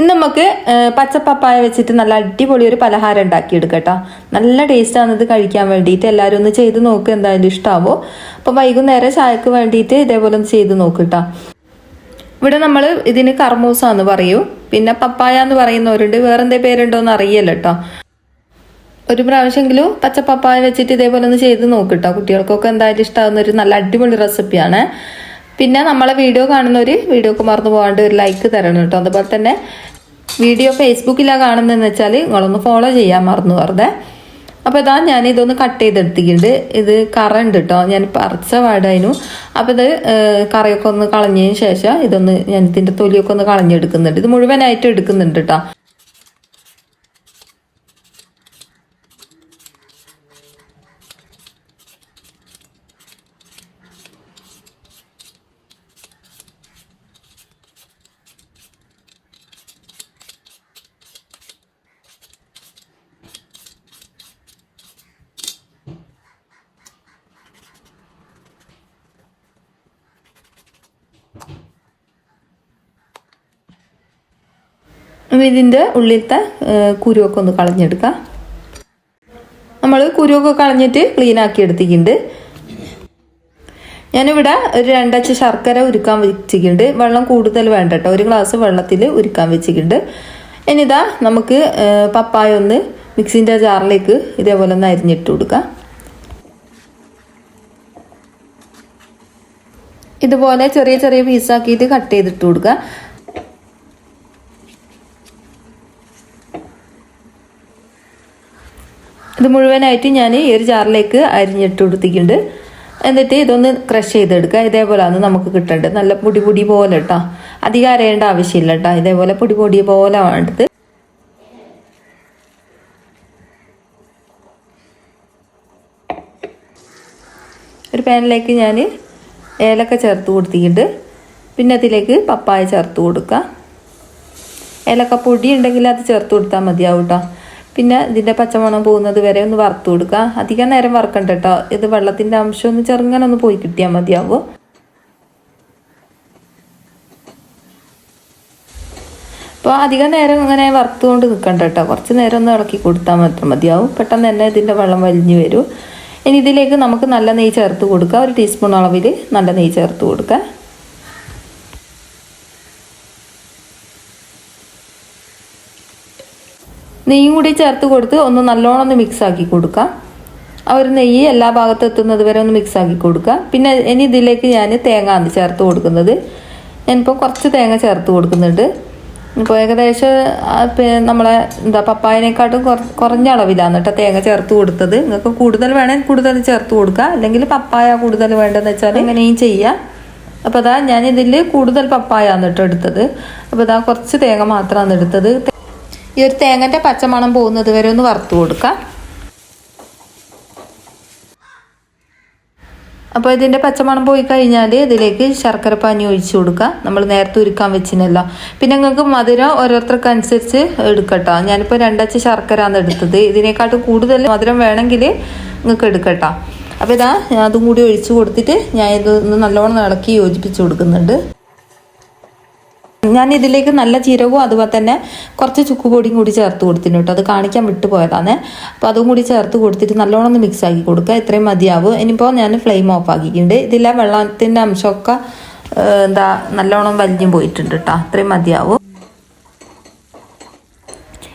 ഇന്ന് നമുക്ക് പച്ചപ്പപ്പായ വെച്ചിട്ട് നല്ല അടിപൊളി ഒരു പലഹാരം ഉണ്ടാക്കി എടുക്കട്ടോ നല്ല ടേസ്റ്റാണ് ഇത് കഴിക്കാൻ വേണ്ടിയിട്ട്. എല്ലാവരും ഒന്ന് ചെയ്ത് നോക്കുക എന്തായാലും ഇഷ്ടമാവോ അപ്പോൾ വൈകുന്നേരം ചായക്ക് വേണ്ടിയിട്ട് ഇതേപോലെ ഒന്ന് ചെയ്ത് നോക്കിട്ടോ. ഇവിടെ നമ്മൾ ഇതിന് കർമൂസ എന്ന് പറയൂ. പിന്നെ പപ്പായ എന്ന് പറയുന്നവരുണ്ട്. വേറെന്തേ പേരുണ്ടോ എന്ന് അറിയില്ല കേട്ടോ ഒരു പ്രാവശ്യമെങ്കിലും പച്ചപ്പപ്പായ വെച്ചിട്ട് ഇതേപോലെ ഒന്ന് ചെയ്ത് നോക്കിട്ടോ. കുട്ടികൾക്കൊക്കെ എന്തായാലും ഇഷ്ടമാകുന്ന ഒരു നല്ല അടിപൊളി റെസിപ്പിയാണ് പിന്നെ നമ്മളെ വീഡിയോ കാണുന്നവർ വീഡിയോക്ക് മറന്നു പോകാണ്ട് ഒരു ലൈക്ക് തരണം കേട്ടോ അതുപോലെ തന്നെ വീഡിയോ ഫേസ്ബുക്കിലാണ് കാണുന്നതെന്ന് വെച്ചാൽ നിങ്ങളൊന്ന് ഫോളോ ചെയ്യാൻ മറന്നു വെറുതെ. അപ്പോൾ ഇതാ ഞാൻ ഇതൊന്ന് കട്ട് ചെയ്തെടുത്തിട്ടുണ്ട്. ഇത് കറ ഉണ്ട് കേട്ടോ ഞാൻ പറിച്ച വാടായിരുന്നു. അപ്പോൾ ഇത് കറിയൊക്കെ ഒന്ന് കളഞ്ഞതിന് ശേഷം ഇതൊന്ന് ഞാൻ ഇതിന്റെ തൊലിയൊക്കെ ഒന്ന് കളഞ്ഞെടുക്കുന്നുണ്ട്. ഇത് മുഴുവനായിട്ട് എടുക്കുന്നുണ്ട് കേട്ടോ അപ്പം ഇതിന്റെ ഉള്ളിലത്തെ കുരുവൊക്കെ ഒന്ന് കളഞ്ഞെടുക്കാം. നമ്മൾ കുരുവൊക്കെ കളഞ്ഞിട്ട് ക്ലീൻ ആക്കി എടുത്തിട്ടുണ്ട്. ഞാനിവിടെ ഒരു രണ്ടച്ച് ശർക്കര ഉരുക്കാൻ വെച്ചിട്ടുണ്ട്. വെള്ളം കൂടുതൽ വേണ്ട കേട്ടോ. ഒരു ഗ്ലാസ് വെള്ളത്തിൽ ഉരുക്കാൻ വെച്ചിട്ടുണ്ട്. ഇനിതാ നമുക്ക് പപ്പായ ഒന്ന് മിക്സിന്റെ ജാറിലേക്ക് ഇതേപോലെ ഒന്ന് അരിഞ്ഞിട്ട് കൊടുക്കാം. ഇതുപോലെ ചെറിയ ചെറിയ പീസാക്കിയിട്ട് കട്ട് ചെയ്തിട്ട് കൊടുക്കുക ഇത് മുഴുവനായിട്ട് ഞാൻ ഈ ഒരു ജാറിലേക്ക് അരിഞ്ഞിട്ട് കൊടുത്തിട്ടുണ്ട്. എന്നിട്ട് ഇതൊന്ന് ക്രഷ് ചെയ്തെടുക്കുക. ഇതേപോലെയാണ് നമുക്ക് കിട്ടേണ്ടത്. നല്ല പൊടി പൊടി പോലെ കേട്ടോ അധികം അരയേണ്ട ആവശ്യമില്ല കേട്ടോ ഇതേപോലെ പൊടി പൊടി പോലെ വേണ്ടത് ഒരു പാനിലേക്ക് ഞാൻ ഏലക്ക ചേർത്ത് കൊടുത്തിട്ടുണ്ട്. പിന്നെ അതിലേക്ക് പപ്പായ ചേർത്ത് കൊടുക്കുക. ഏലക്ക പൊടി ഉണ്ടെങ്കിൽ അത് ചേർത്ത് കൊടുത്താൽ മതിയാവും കേട്ടോ പിന്നെ ഇതിന്റെ പച്ചമണം പോകുന്നത് വരെ ഒന്ന് വറുത്ത് കൊടുക്കുക. അധികം നേരം വറക്കണ്ട കേട്ടോ ഇത് വെള്ളത്തിന്റെ അംശം ഒന്ന് ചെറുങ്ങനെ ഒന്ന് പോയി കിട്ടിയാൽ മതിയാവും. അപ്പോൾ അധികം നേരം ഇങ്ങനെ വറുത്തുകൊണ്ട് നിൽക്കണ്ട കേട്ടോ കുറച്ച് നേരം ഒന്ന് ഇളക്കി കൊടുത്താൽ മാത്രം മതിയാവും. പെട്ടെന്ന് തന്നെ ഇതിന്റെ വെള്ളം വലിഞ്ഞു വരും. ഇനി ഇതിലേക്ക് നമുക്ക് നല്ല നെയ്യ് ചേർത്ത് കൊടുക്കുക. ഒരു ടീസ്പൂൺ അളവിൽ നല്ല നെയ്യ് ചേർത്ത് കൊടുക്കുക. നെയ്യും കൂടി ചേർത്ത് കൊടുത്ത് ഒന്ന് നല്ലോണം ഒന്ന് മിക്സ് ആക്കി കൊടുക്കാം. ആ ഒരു നെയ്യ് എല്ലാ ഭാഗത്തും എത്തുന്നത് വരെ ഒന്ന് മിക്സ് ആക്കി കൊടുക്കുക പിന്നെ ഇനി ഇതിലേക്ക് ഞാൻ തേങ്ങ ആണ് ചേർത്ത് കൊടുക്കുന്നത്. ഞാനിപ്പോൾ കുറച്ച് തേങ്ങ ചേർത്ത് കൊടുക്കുന്നുണ്ട്. ഇപ്പോൾ ഏകദേശം നമ്മളെ എന്താ പപ്പായനെക്കാട്ടും കുറ- കുറഞ്ഞ അളവിലാണ് കേട്ടോ തേങ്ങ ചേർത്ത് കൊടുത്തത്. നിങ്ങൾക്ക് കൂടുതൽ വേണമെങ്കിൽ കൂടുതൽ ചേർത്ത് കൊടുക്കുക അല്ലെങ്കിൽ പപ്പായ കൂടുതൽ വേണ്ടതെന്ന് വെച്ചാൽ അങ്ങനെയും ചെയ്യാം. അപ്പോൾ അതാ ഞാൻ ഇതിൽ കൂടുതൽ പപ്പായ കേട്ടോ എടുത്തത്. അപ്പോൾ ഇതാ കുറച്ച് തേങ്ങ മാത്രമാണ് എടുത്തത്. ഈ ഒരു തേങ്ങന്റെ പച്ചമണം പോകുന്നത് വരെ ഒന്ന് വറുത്തു കൊടുക്കാം. അപ്പോൾ ഇതിന്റെ പച്ചമണം പോയി കഴിഞ്ഞാൽ ഇതിലേക്ക് ശർക്കര പാനി ഒഴിച്ചു കൊടുക്കുക. നമ്മൾ നേരത്തെ ഉരുക്കാൻ വെച്ചിനല്ലോ. പിന്നെ നിങ്ങൾക്ക് മധുരം ഓരോരുത്തർക്ക് അനുസരിച്ച് എടുക്കട്ടോ. ഞാനിപ്പോൾ രണ്ടച്ച് ശർക്കരയാണ് എടുത്തത്. ഇതിനേക്കാട്ടും കൂടുതൽ മധുരം വേണമെങ്കിൽ നിങ്ങൾക്ക് എടുക്കട്ടോ. അപ്പോൾ ഇതാ അതും കൂടി ഒഴിച്ചു കൊടുത്തിട്ട് ഞാൻ ഇത് നല്ലോണം ഇളക്കി യോജിപ്പിച്ച് കൊടുക്കുന്നുണ്ട്. ഞാൻ ഇതിലേക്ക് നല്ല ജീരകവും അതുപോലെ തന്നെ കുറച്ച് ചുക്കുപൊടിയും കൂടി ചേർത്ത് കൊടുത്തിട്ടുണ്ട് കേട്ടോ. അത് കാണിക്കാൻ വിട്ടുപോയതാണ്. അപ്പോൾ അതും കൂടി ചേർത്ത് കൊടുത്തിട്ട് നല്ലോണം ഒന്ന് മിക്സ് ആക്കി കൊടുക്കുക. ഇത്രയും മതിയാവും. ഇനിയിപ്പോൾ ഞാൻ ഫ്ലെയിം ഓഫ് ആക്കിയിട്ടുണ്ട്. ഇതിലെ വെള്ളത്തിന്റെ അംശമൊക്കെ എന്താ നല്ലോണം വലിഞ്ഞു പോയിട്ടുണ്ട് കേട്ടോ. അത്രയും മതിയാവും.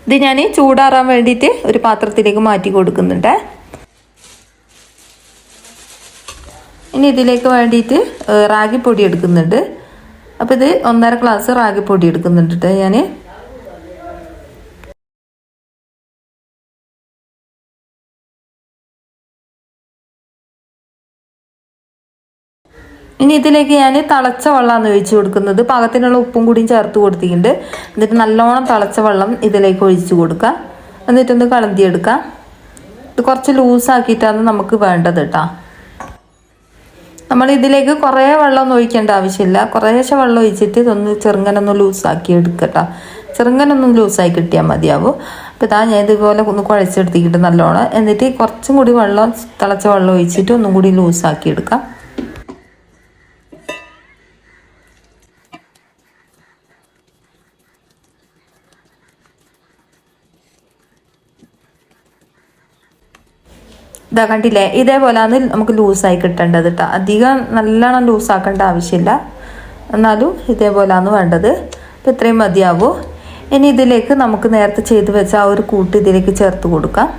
ഇത് ഞാൻ ചൂടാറാൻ വേണ്ടിയിട്ട് ഒരു പാത്രത്തിലേക്ക് മാറ്റി കൊടുക്കുന്നുണ്ട്. ഇനി ഇതിലേക്ക് വേണ്ടിയിട്ട് റാഗി റാഗിപ്പൊടി എടുക്കുന്നുണ്ട്. അപ്പോൾ ഇത് ഒന്നര ഗ്ലാസ് റാഗിപ്പൊടി എടുക്കുന്നുണ്ട് കേട്ടോ ഞാൻ ഇനി ഇതിലേക്ക് ഞാൻ തിളച്ച വെള്ളമാണ് ഒഴിച്ച് കൊടുക്കുന്നത്. പാകത്തിനുള്ള ഉപ്പും കൂടിയും ചേർത്ത് കൊടുത്തിട്ടുണ്ട്. എന്നിട്ട് നല്ലോണം തിളച്ച വെള്ളം ഇതിലേക്ക് ഒഴിച്ച് കൊടുക്കുക. എന്നിട്ടൊന്ന് കളന്തിയെടുക്കുക. ഇത് കുറച്ച് ലൂസാക്കിയിട്ടാണ് നമുക്ക് വേണ്ടത് കേട്ടോ നമ്മൾ ഇതിലേക്ക് കുറേ വെള്ളമൊന്നും ഒഴിക്കേണ്ട ആവശ്യമില്ല. കുറേശ്ശെ വെള്ളം ഒഴിച്ചിട്ട് ഇതൊന്ന് ചെറുങ്ങനൊന്ന് ലൂസാക്കി എടുക്കട്ടോ. ചെറുങ്ങനൊന്നും ലൂസായി കിട്ടിയാൽ മതിയാവും. അപ്പോൾ ഇതാ ഞാൻ ഇതുപോലെ ഒന്ന് കുഴച്ചെടുത്തിട്ട് നല്ലോണം. എന്നിട്ട് കുറച്ചും കൂടി വെള്ളം തിളച്ച വെള്ളം ഒഴിച്ചിട്ട് ഒന്നും കൂടി ലൂസാക്കി എടുക്കാം. ഇതാ കണ്ടില്ലേ? ഇതേപോലെയാണ് നമുക്ക് ലൂസായി കിട്ടേണ്ടത് കേട്ടോ അധികം നല്ലോണം ലൂസാക്കേണ്ട ആവശ്യമില്ല. എന്നാലും ഇതേപോലെയാണ് വേണ്ടത്. അപ്പം ഇത്രയും മതിയാവൂ. ഇനി ഇതിലേക്ക് നമുക്ക് നേരത്തെ ചെയ്ത് വെച്ച ആ ഒരു കൂട്ട് ഇതിലേക്ക് ചേർത്ത് കൊടുക്കാം.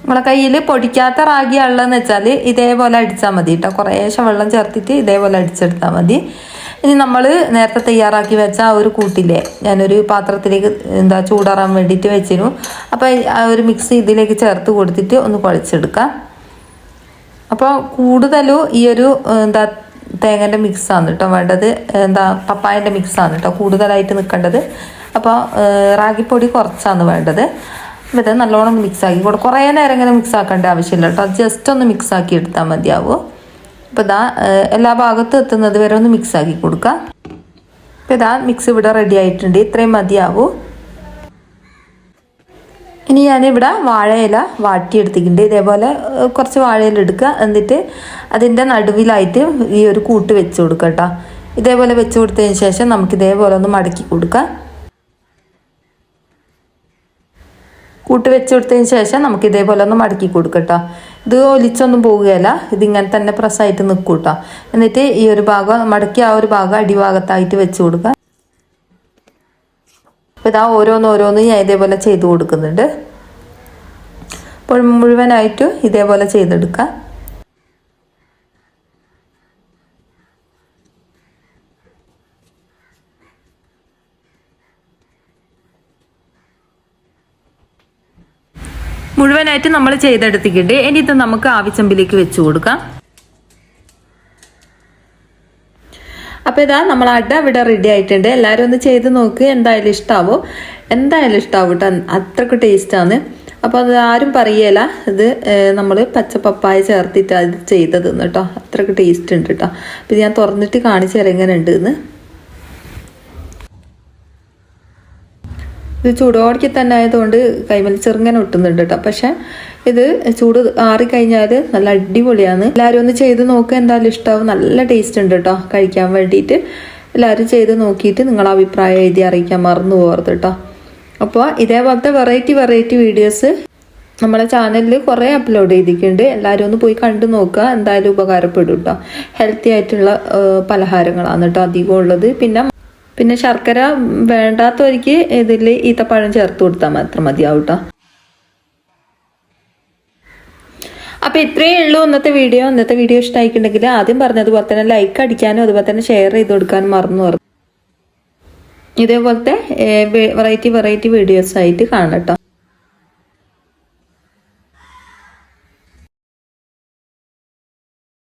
നമ്മളെ കയ്യിൽ പൊടിക്കാത്ത റാഗി ഉള്ളതെന്ന് വെച്ചാൽ ഇതേപോലെ അടിച്ചാൽ മതി കേട്ടോ കുറേശ്ശെ വെള്ളം ചേർത്തിട്ട് ഇതേപോലെ അടിച്ചെടുത്താൽ മതി. ഇനി നമ്മൾ നേരത്തെ തയ്യാറാക്കി വെച്ച ആ ഒരു കൂട്ടില്ലേ ഞാനൊരു പാത്രത്തിലേക്ക് എന്താ ചൂടാറാൻ വേണ്ടിയിട്ട് വെച്ചിരുന്നു. അപ്പോൾ ആ ഒരു മിക്സ് ഇതിലേക്ക് ചേർത്ത് കൊടുത്തിട്ട് ഒന്ന് കുഴച്ചെടുക്കാം. അപ്പോൾ കൂടുതലും ഈ ഒരു എന്താ തേങ്ങന്റെ മിക്സാണ് കേട്ടോ വേണ്ടത്. എന്താ പപ്പായന്റെ മിക്സാണ് കേട്ടോ കൂടുതലായിട്ട് നിൽക്കേണ്ടത് അപ്പോൾ റാഗിപ്പൊടി കുറച്ചാണ് വേണ്ടത്. അപ്പോൾ ഇത് നല്ലോണം മിക്സ് ആക്കി. കൊടുക്കും കുറേ നേരം ഇങ്ങനെ മിക്സ് ആക്കേണ്ട ആവശ്യമില്ല കേട്ടോ ജസ്റ്റ് ഒന്ന് മിക്സ് ആക്കി എടുത്താൽ മതിയാവും. അപ്പോൾ ഇതാ എല്ലാ ഭാഗത്തും എത്തുന്നത് വരെ ഒന്ന് മിക്സ് ആക്കി കൊടുക്കുക അപ്പോൾ ഇതാ മിക്സ് ഇവിടെ റെഡി ആയിട്ടുണ്ട്. ഇത്രയും മതിയാവും. ഇനി ഞാനിവിടെ വാഴയില വാട്ടിയെടുത്തിട്ടുണ്ട്. ഇതേപോലെ കുറച്ച് വാഴയില എടുക്കുക. എന്നിട്ട് അതിന്റെ നടുവിലായിട്ട് ഈ ഒരു കൂട്ട് വെച്ച് കൊടുക്കുക കേട്ടോ. ഇതേപോലെ വെച്ച് കൊടുത്തതിന് ശേഷം നമുക്ക് ഇതേപോലെ ഒന്ന് മടക്കി കൊടുക്കുക. കൂട്ട് വെച്ച് കൊടുത്തതിന് ശേഷം നമുക്ക് ഇതേപോലെ ഒന്ന് മടക്കി കൊടുക്കാം കേട്ടോ. ഇത് ഒലിച്ചൊന്നും പോവുകയല്ല. ഇതിങ്ങനെ തന്നെ പ്രസ്സായിട്ട് നിൽക്കും കേട്ടോ എന്നിട്ട് ഈ ഒരു ഭാഗം മടക്കി ആ ഒരു ഭാഗം അടിഭാഗത്തായിട്ട് വെച്ച് കൊടുക്കുക. അപ്പോൾ ഇതാ ഓരോന്ന് ഓരോന്ന് ഞാൻ ഇതേപോലെ ചെയ്ത് കൊടുക്കുന്നുണ്ട്. അപ്പോൾ മുഴുവനായിട്ടും ഇതേപോലെ ചെയ്തെടുക്കാം മുഴുവനായിട്ട് നമ്മൾ ചെയ്തെടുത്തിട്ടുണ്ട്. ഇനി ഇത് നമുക്ക് ആവിച്ചമ്പിലേക്ക് വെച്ച് കൊടുക്കാം. അപ്പോൾ ഇതാ നമ്മൾ അട ഇവിടെ റെഡി ആയിട്ടുണ്ട്. എല്ലാവരും ഒന്ന് ചെയ്ത് നോക്ക്. എന്തായാലും ഇഷ്ടാവോ? എന്തായാലും ഇഷ്ടാവും കേട്ടോ അത്രയ്ക്ക് ടേസ്റ്റാണ് അപ്പോൾ അത് ആരും പറയല. ഇത് നമ്മൾ പച്ചപ്പപ്പായ ചേർത്തിട്ട് അത് ചെയ്തത് കേട്ടോ അത്രയ്ക്ക് ടേസ്റ്റ് ഉണ്ട് കേട്ടോ അപ്പോൾ ഞാൻ തുറന്നിട്ട് കാണിച്ചു തരാം എങ്ങനെ ഉണ്ട് ഇത് ചൂടോടക്കി തന്നെ ആയതുകൊണ്ട് കൈമൽ ചെറുങ്ങനെ ഒട്ടുന്നുണ്ട് കേട്ടോ പക്ഷെ ഇത് ചൂട് ആറിക്കഴിഞ്ഞാൽ നല്ല അടിപൊളിയാണ്. എല്ലാവരും ഒന്ന് ചെയ്ത് നോക്കുക എന്തായാലും ഇഷ്ടമാവും നല്ല ടേസ്റ്റ് ഉണ്ട് കേട്ടോ കഴിക്കാൻ വേണ്ടിയിട്ട്. എല്ലാവരും ചെയ്ത് നോക്കിയിട്ട് നിങ്ങൾ അഭിപ്രായം എഴുതി അറിയിക്കാൻ മറന്നു പോകരുത് കേട്ടോ അപ്പോൾ ഇതേപോലത്തെ വെറൈറ്റി വെറൈറ്റി വീഡിയോസ് നമ്മളെ ചാനലിൽ കുറേ അപ്ലോഡ് ചെയ്തിട്ടുണ്ട്. എല്ലാവരും ഒന്ന് പോയി കണ്ടു നോക്കുക. എന്തായാലും ഉപകാരപ്പെടും കേട്ടോ ഹെൽത്തി ആയിട്ടുള്ള പലഹാരങ്ങളാണ് കേട്ടോ അധികം ഉള്ളത് പിന്നെ പിന്നെ ശർക്കര വേണ്ടാത്തവർക്ക് ഇതിൽ ഈത്തപ്പഴം ചേർത്ത് കൊടുത്താൽ മാത്രം മതിയാവും കേട്ടോ അപ്പോൾ ഇത്രയേ ഉള്ളൂ ഇന്നത്തെ വീഡിയോ. ഇന്നത്തെ വീഡിയോ ഇഷ്ടമായിട്ടുണ്ടെങ്കിൽ ആദ്യം പറഞ്ഞതുപോലെ തന്നെ ലൈക്ക് അടിക്കാനും അതുപോലെ തന്നെ ഷെയർ ചെയ്ത് കൊടുക്കാനും മറന്നു പറഞ്ഞു ഇതേപോലത്തെ വെറൈറ്റി വെറൈറ്റി വീഡിയോസ് ആയിട്ട് കാണാം കേട്ടോ